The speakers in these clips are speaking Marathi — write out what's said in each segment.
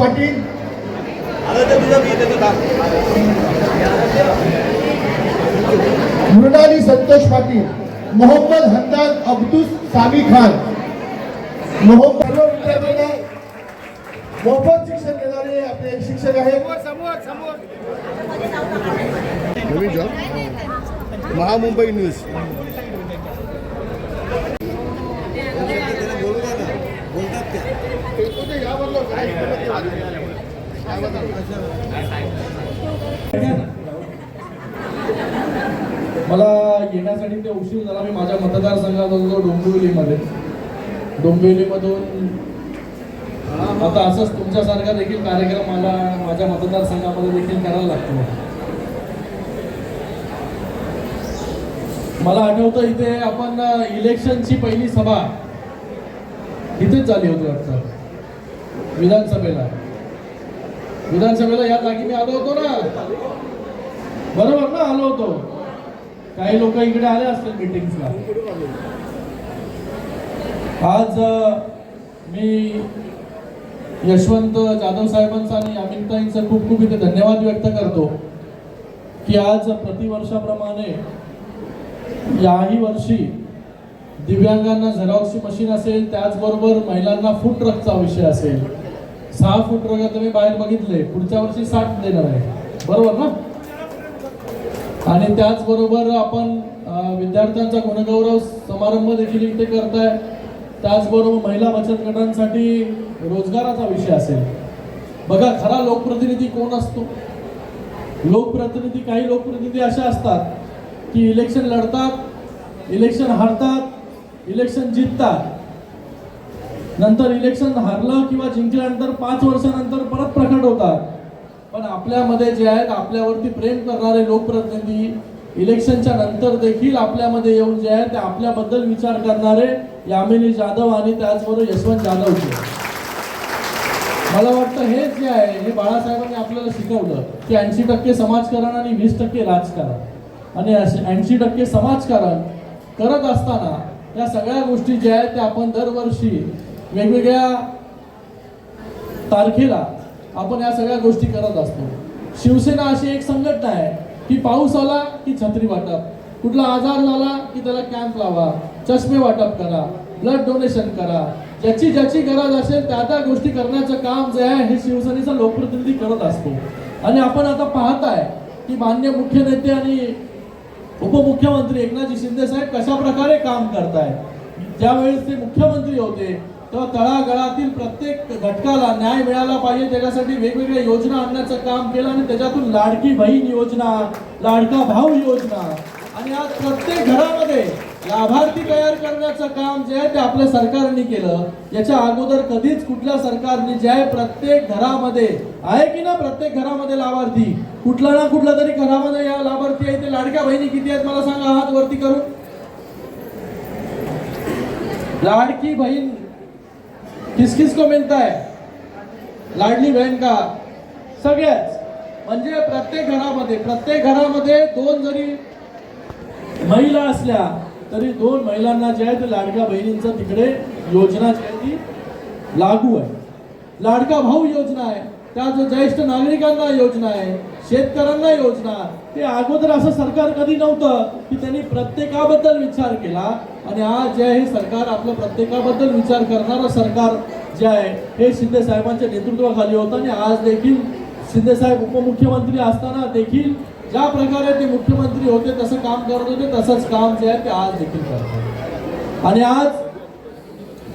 पाटील. मृणाली संतोष पाटील. मोहम्मद हंदान अब्दुस सामी खान. मोहम्मद मोफत शिक्षण देणारे आपले एक शिक्षक आहेत. महामुंबई न्यूज मला येण्यासाठी ते उशीर झाला. मी माझ्या मतदारसंघात होतो डोंबिवलीमध्ये. डोंबिवलीमधून आता असंच तुमच्यासारखा देखील कार्यक्रम मला माझ्या मतदारसंघामध्ये देखील करायला लागतो. मला आठवतं इथे आपण इलेक्शनची पहिली सभा इथेच झाली होती वाटतं. विधानसभेला. विधानसभेला या जागी मी आलो होतो ना. बरोबर ना आलो होतो. काही लोक इकडे आले असतील मीटिंगला आज मी यशवंत जाधव साहेबांचा आणि अमिताईंचा खूप खूप इथे धन्यवाद व्यक्त करतो की आज प्रतिवर्षाप्रमाणे याही वर्षी दिव्यांगांना झेरॉक्सची मशीन असेल त्याचबरोबर महिलांना फूड ट्रकचा विषय असेल. सहा फूट रोग्या तुम्ही बाहेर बघितले पुढच्या वर्षी साठ देणार आहे. बरोबर ना? आणि त्याचबरोबर आपण विद्यार्थ्यांचा गुणगौरव समारंभ देखील इथे करताय. त्याचबरोबर महिला बचत गटांसाठी रोजगाराचा विषय असेल. बघा खरा लोकप्रतिनिधी कोण असतो? लोकप्रतिनिधी काही लोकप्रतिनिधी अशा असतात की इलेक्शन लढतात इलेक्शन हारतात इलेक्शन जिंकतात नंतर इलेक्शन हारलं किंवा जिंकल्यानंतर पाच वर्षानंतर परत प्रकट होतात. पण आपल्यामध्ये जे आहेत आपल्यावरती प्रेम करणारे लोकप्रतिनिधी इलेक्शनच्या नंतर देखील आपल्यामध्ये येऊन जे आहेत ते आपल्याबद्दल विचार करणारे यामिनी जाधव आणि त्याचबरोबर यशवंत जाधव मला वाटतं हेच जे आहे हे बाळासाहेबांनी आपल्याला शिकवलं की ऐंशी टक्के समाजकारण आणि वीस टक्के राजकारण. आणि ऐंशी टक्के समाजकारण करत असताना या सगळ्या गोष्टी ज्या आहेत त्या आपण दरवर्षी वेगवेगळ्या तारखेला आपण या सगळ्या गोष्टी करत असतो. शिवसेना अशी एक संघटना आहे की पाऊस आला की छत्री वाटप. कुठला आजार झाला की त्याला कॅम्प लावा. चष्मे वाटप करा. ब्लड डोनेशन करा. ज्याची ज्याची गरज असेल त्या त्या गोष्टी करण्याचं काम जे आहे हे शिवसेनेचा लोकप्रतिनिधी करत असतो. आणि आपण आता पाहताय की मान्य मुख्य नेते आणि उपमुख्यमंत्री एकनाथजी शिंदे साहेब कशा प्रकारे काम करताय ज्यावेळेस ते मुख्यमंत्री होते तर तळागळातील प्रत्येक घटकाला न्याय मिळाला पाहिजे. त्याच्यासाठी वेगवेगळ्या योजना आणण्याचं काम केलं आणि त्याच्यातून लाडकी बहीण योजना लाडका भाऊ योजना आणि आज प्रत्येक घरामध्ये लाभार्थी तयार करण्याचं काम जे आहे ते आपल्या सरकारने केलं. याच्या अगोदर कधीच कुठल्या सरकारने जे आहे प्रत्येक घरामध्ये आहे की ना प्रत्येक घरामध्ये लाभार्थी? कुठला ना कुठला तरी घरामध्ये या लाभार्थी आहे ते लाडक्या बहिणी किती आहेत मला सांगा हात वरती करून. लाडकी बहीण किस किस को मिलता है? लाडली बहन का। सगळ्याच म्हणजे प्रत्येक घरामध्ये प्रत्येक घरामध्ये दोन जरी महिला असल्या तरी दोन महिलांना जे आहे ते लाडक्या बहिणींचं तिकडे योजना जी आहे ती लागू आहे. लाडका भाऊ योजना आहे. त्या जो ज्येष्ठ नागरिकांना योजना आहे शेतकऱ्यांना योजना ते अगोदर असं सरकार कधी नव्हतं की त्यांनी प्रत्येकाबद्दल विचार केला आणि आज जे आहे हे सरकार आपलं प्रत्येकाबद्दल विचार करणारं सरकार जे आहे हे शिंदे साहेबांच्या नेतृत्वाखाली होतं आणि आज देखील शिंदे साहेब उपमुख्यमंत्री असताना देखील ज्या प्रकारे ते मुख्यमंत्री होते तसं काम करत होते तसंच काम जे आहे ते आज देखील करतात आणि आज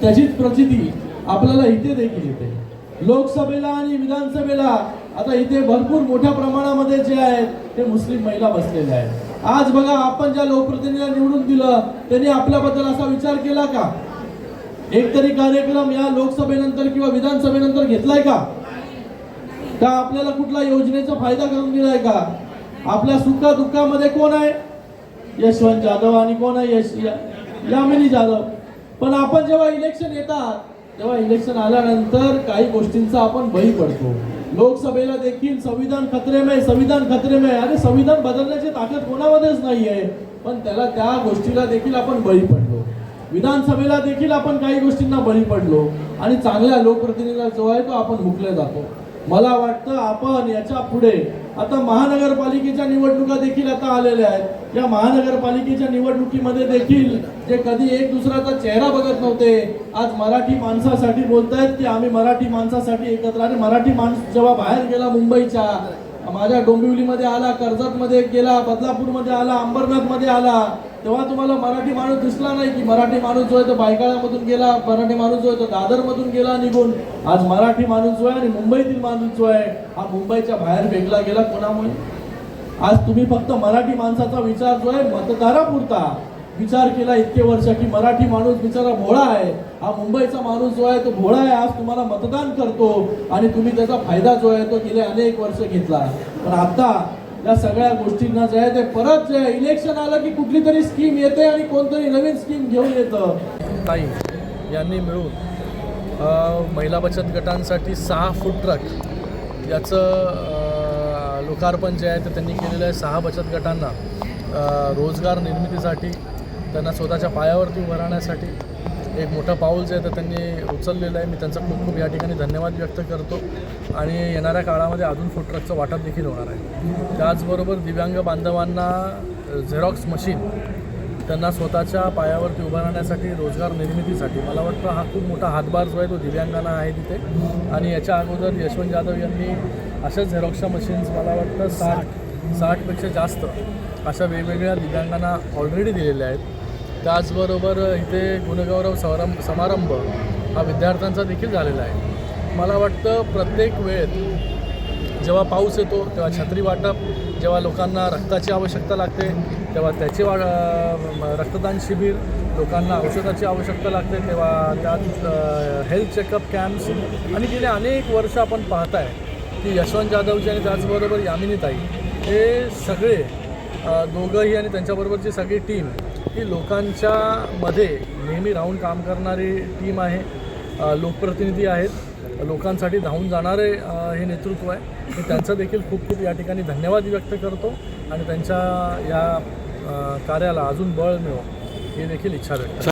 त्याचीच प्रचिती आपल्याला इथे देखील येते. लोकसभेला आणि विधानसभेला आता इथे भरपूर मोठ्या प्रमाणामध्ये जे आहेत ते मुस्लिम महिला बसलेल्या आहेत. आज बघा आपण ज्या लोकप्रतिनिधीला निवडून दिलं त्यांनी आपल्याबद्दल असा विचार केला का? एक तरी कार्यक्रम या लोकसभेनंतर किंवा विधानसभेनंतर घेतलाय का? का आपल्याला कुठला योजनेचा फायदा करून दिलाय का? आपल्या सुखा दुःखामध्ये कोण आहे? यशवंत जाधव आणि कोण आहे? यश यामिनी जाधव. पण आपण जेव्हा इलेक्शन येतात तेव्हा इलेक्शन आल्यानंतर काही गोष्टींचा आपण बळी पडतो. लोकसभेला देखील संविधान खतरेमय संविधान खतरेमय. अरे संविधान बदलण्याची ताकद कोणामध्येच नाही आहे पण त्याला त्या गोष्टीला देखील आपण बळी पडलो. विधानसभेला देखील आपण काही गोष्टींना बळी पडलो. आणि चांगल्या लोकप्रतिनिधीला जो आहे तो आपण मुकले जातो. मला वाटतं आपण याच्यापुढे आता महानगरपालिकेच्या निवडणुका देखील आता आलेल्या आहेत. या महानगरपालिकेच्या निवडणुकीमध्ये देखील जे कधी एक दुसऱ्याचा चेहरा बघत नव्हते आज मराठी माणसासाठी बोलतायत की आम्ही मराठी माणसासाठी एकत्र आणि मराठी माणूस जेव्हा बाहेर गेला मुंबईच्या माझ्या डोंबिवलीमध्ये आला कर्जतमध्ये गेला बदलापूरमध्ये आला अंबरनाथमध्ये आला तेव्हा तुम्हाला मराठी माणूस दिसला नाही की मराठी माणूस जो आहे तो बायकाळ्यामधून गेला मराठी माणूस जो आहे तो दादरमधून गेला निघून. आज मराठी माणूस जो आहे आणि मुंबईतील माणूस जो आहे हा मुंबईच्या बाहेर फेकला गेला कोणामुळे? आज तुम्ही फक्त मराठी माणसाचा विचार जो आहे मतदारापुरता. विचार केला इतके वर्ष की मराठी माणूस बिचारा भोळा आहे. हा मुंबईचा माणूस जो आहे तो भोळा आहे. आज तुम्हाला मतदान करतो आणि तुम्ही त्याचा फायदा जो आहे तो गेले अनेक वर्ष घेतला. पण आता या सगळ्या गोष्टींना जे आहे ते परत जे इलेक्शन आलं की कुठली तरी स्कीम येते आणि कोणतरी नवीन स्कीम घेऊन येतं. ताई यांनी मिळून महिला बचत गटांसाठी सहा फूड ट्रक याचं लोकार्पण जे आहे ते त्यांनी केलेलं आहे. सहा बचत गटांना रोजगार निर्मितीसाठी त्यांना स्वतःच्या पायावरती उभं राहण्यासाठी एक मोठं पाऊल जे आहे तर त्यांनी उचललेलं आहे. मी त्यांचा खूप खूप या ठिकाणी धन्यवाद व्यक्त करतो. आणि येणाऱ्या काळामध्ये अजून फूड ट्रकचं वाटप देखील होणार आहे. त्याचबरोबर दिव्यांग बांधवांना झेरॉक्स मशीन त्यांना स्वतःच्या पायावरती उभं राहण्यासाठी रोजगार निर्मितीसाठी. मला वाटतं हा खूप मोठा हातभार जो आहे तो दिव्यांगांना आहे तिथे. आणि याच्या अगोदर यशवंत जाधव यांनी अशाच झेरॉक्सच्या मशीन्स मला वाटतं साठ साठपेक्षा जास्त अशा वेगवेगळ्या दिव्यांगांना ऑलरेडी दिलेल्या आहेत. त्याचबरोबर इथे गुणगौरव समारंभ समारंभ हा विद्यार्थ्यांचा देखील झालेला आहे. मला वाटतं प्रत्येक वेळेत जेव्हा पाऊस येतो तेव्हा छत्री वाटप जेव्हा लोकांना रक्ताची आवश्यकता लागते तेव्हा त्याचे वा रक्तदान शिबिर लोकांना औषधाची आवश्यकता लागते तेव्हा त्यात हेल्थ चेकअप कॅम्प्स आणि गेले अनेक वर्ष आपण पाहताय की यशवंत जाधवजी आणि त्याचबरोबर यामिनीताई हे सगळे दोघंही आणि त्यांच्याबरोबरची सगळी टीम ही लोकांच्या मध्ये नेहमी राहून काम करणारी टीम आहे लोकप्रतिनिधी आहेत. लोकांसाठी धावून जाणारे हे नेतृत्व आहे. मी त्यांचं देखील खूप खूप या ठिकाणी धन्यवाद व्यक्त करतो आणि त्यांच्या या कार्याला अजून बळ मिळो ही देखील इच्छा व्यक्त